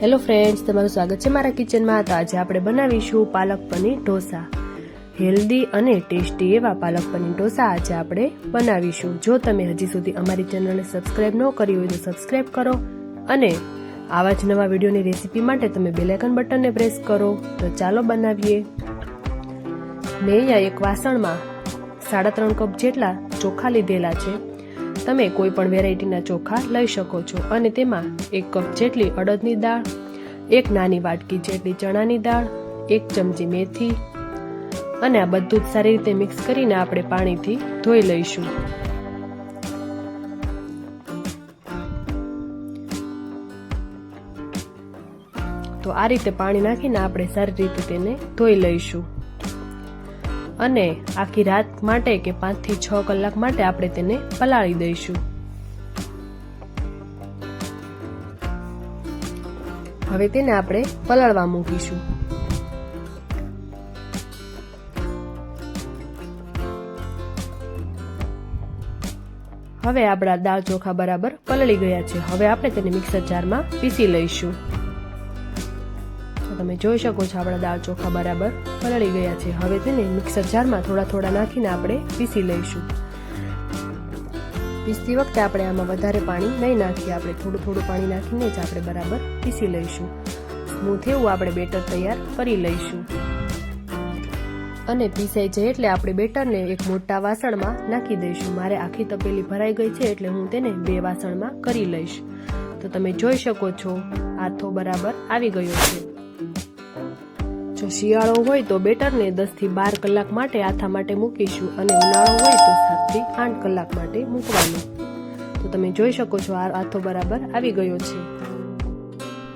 Hello friends તમારું સ્વાગત છે મારા કિચનમાં તો આજે આપણે બનાવીશું પાલક પનીર ઢોસા. હેલ્ધી અને ટેસ્ટી એવા પાલક પનીર ઢોસા આજે આપણે બનાવીશું. જો તમે હજી સુધી અમારી ચેનલને સબસ્ક્રાઇબ ન કરી હોય તો સબસ્ક્રાઇબ કરો અને આવા જ નવા વિડીયોની રેસીપી માટે તમે બેલેકન બટનને પ્રેસ કરો. તો ચાલો બનાવીએ. મેં અહીંયા એક વાસણમાં સાડા ત્રણ કપ જેટલા ચોખા લીધેલા છે. તમે કોઈ પણ વેરાયટીના ચોખા લઈ શકો છો અને તેમાં એક કપ જેટલી અડદની દાળ, એક નાની વાટકી જેટલી ચણાની દાળ, એક ચમચી મેથી અને આ બધું જ સારી રીતે મિક્સ કરીને આપણે પાણીથી ધોઈ લઈશું. તો આ રીતે પાણી નાખીને આપણે સારી રીતે તેને ધોઈ લઈશું. અને આખી રાત માટે કે પાંચથી છ કલાક માટે આપણે તેને પલાળી દઈશું. હવે તેને આપણે પલાળવા મૂકીશું. હવે આપણા દાળ ચોખા બરાબર પલળી ગયા છે. હવે આપણે તેને મિક્સર જારમાં પીસી લઈશું. તમે જોઈ શકો છો આપણા દાળ ચોખા બરાબર પલળી ગયા છે. હવે તેને મિક્સર જારમાં થોડા થોડા નાખીને આપણે પીસી લઈશું. પીસતી વખતે આપણે આમાં વધારે પાણી નહીં નાખીએ. આપણે થોડું થોડું પાણી નાખીને જ આપણે બરાબર પીસી લઈશું. સ્મૂથ એવું આપણે બેટર તૈયાર કરી લઈશું. અને પીસાઈ જાય એટલે આપણે બેટરને એક મોટા વાસણમાં નાખી દઈશું. મારે આખી તપેલી ભરાઈ ગઈ છે એટલે હું તેને બે વાસણમાં કરી લઈશ. તો તમે જોઈ શકો છો આથો બરાબર આવી ગયો છે. જો શિયાળો હોય તો બેટરને દસથી બાર કલાક માટે આથા માટે મૂકીશું અને ઉનાળો હોય તો સાતથી આઠ કલાક માટે મૂકવાનું. તો તમે જોઈ શકો છો, આ આથો બરાબર આવી ગયો છે.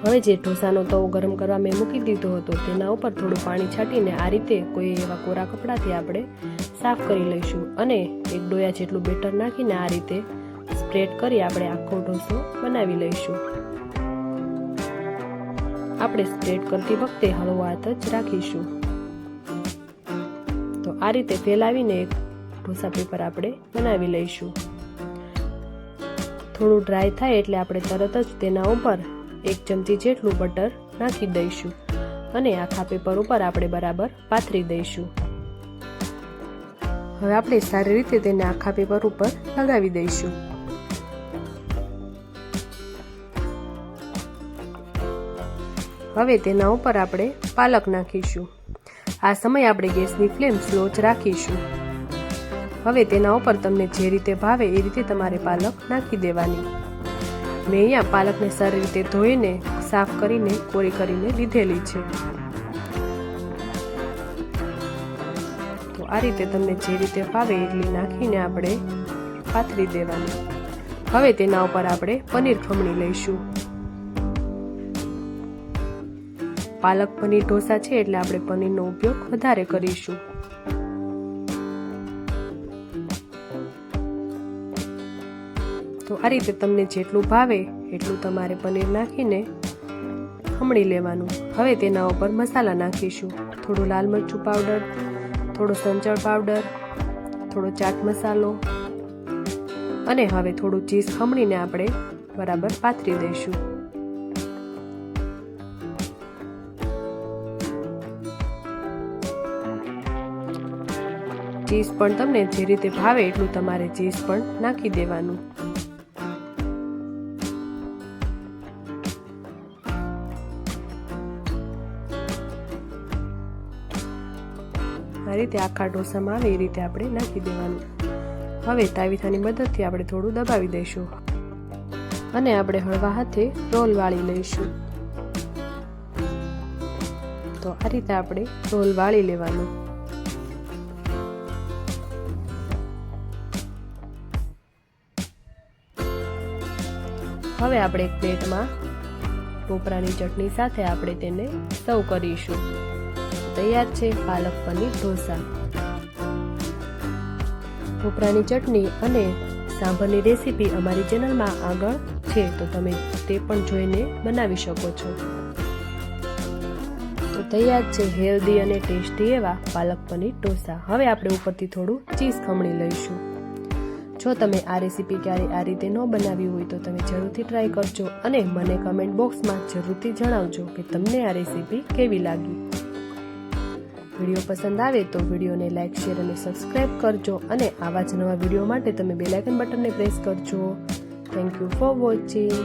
હવે જે ઢોસાનો તવો ગરમ કરવા મેં મૂકી દીધો હતો, તેના ઉપર થોડું પાણી છાંટીને આ રીતે કોઈ એવા કોરા કપડાથી આપણે સાફ કરી લઈશું અને એક ડોયા જેટલું બેટર નાખીને આ રીતે સ્પ્રેડ કરી આપણે આખો ઢોસો બનાવી લઈશું. આપણે સ્પ્રેડ કરતી વખતે હળવો હાથ જ રાખીશું. તો આ રીતે ફેલાવીને એક ઢોસા પેપર આપણે બનાવી લઈશું. થોડું ડ્રાય થાય એટલે આપણે તરત જ તેના ઉપર એક ચમચી જેટલું બટર નાખી દઈશું અને આખા પેપર ઉપર આપણે બરાબર પાથરી દઈશું. હવે આપણે સારી રીતે તેને આખા પેપર ઉપર લગાવી દઈશું. હવે તેના ઉપર આપણે પાલક નાખીશું. આ સમયે આપણે ગેસની ફ્લેમ સ્લો જ રાખીશું. હવે તેના ઉપર તમને જે રીતે ભાવે એ રીતે તમારે પાલક નાખી દેવાની. મેં અહીંયા પાલકને સારી રીતે ધોઈને, સાફ કરીને, કોરી કરીને લીધેલી છે. તો આ રીતે તમને જે રીતે ભાવે એટલી નાખીને આપણે પાથરી દેવાની. હવે તેના ઉપર આપણે પનીર ખમણી લઈશું. પાલક પનીર ઢોસા છે એટલે આપણે પનીરનો ઉપયોગ વધારે કરીશું. તો આ રીતે તમને જેટલું ભાવે એટલું તમારે પનીર નાખીને ખમણી લેવાનું. હવે તેના ઉપર મસાલા નાખીશું. થોડું લાલ મરચું પાવડર, થોડો સંચળ પાવડર, થોડો ચાટ મસાલો અને હવે થોડું ચીઝ ખમણીને આપણે બરાબર પાથરી દઈશું. ચીઝ પણ તમને જે રીતે ભાવે એટલું તમારે ચીઝ પણ નાખી દેવાનું. આ રીતે આખા ઢોસામાં આવે એ રીતે આપણે નાખી દેવાનું. હવે તાવીથાની મદદથી આપણે થોડું દબાવી દઈશું. અને આપણે હળવા હાથે રોલ વાળી લઈશું. તો આ રીતે આપણે રોલ વાળી લેવાનું. હવે આપણે એક પ્લેટમાં ટોપરાની ચટણી સાથે આપણે તેને સર્વ કરીશું. તૈયાર છે પાલક પનીર ઢોસા. ટોપરાની ચટણી અને સાંભરની રેસીપી અમારી ચેનલમાં આગળ છે, તો તમે તે પણ જોઈને બનાવી શકો છો. તો તૈયાર છે હેલ્ધી અને ટેસ્ટી એવા પાલક પનીર ઢોસા. હવે આપણે ઉપરથી થોડું ચીઝ ખમણી લઈશું. જો તમે આ રેસીપી ક્યારે આ રીતે ન બનાવી હોય તો તમે જરૂરથી ટ્રાય કરજો અને મને કમેન્ટ બોક્સમાં જરૂરથી જણાવજો કે તમને આ રેસીપી કેવી લાગી. વીડિયો પસંદ આવે તો વિડીયોને લાઇક શેર અને સબસ્ક્રાઇબ કરજો અને આવા જ નવા વીડિયો માટે તમે બેલાઇકન બટનને પ્રેસ કરજો. Thank you for watching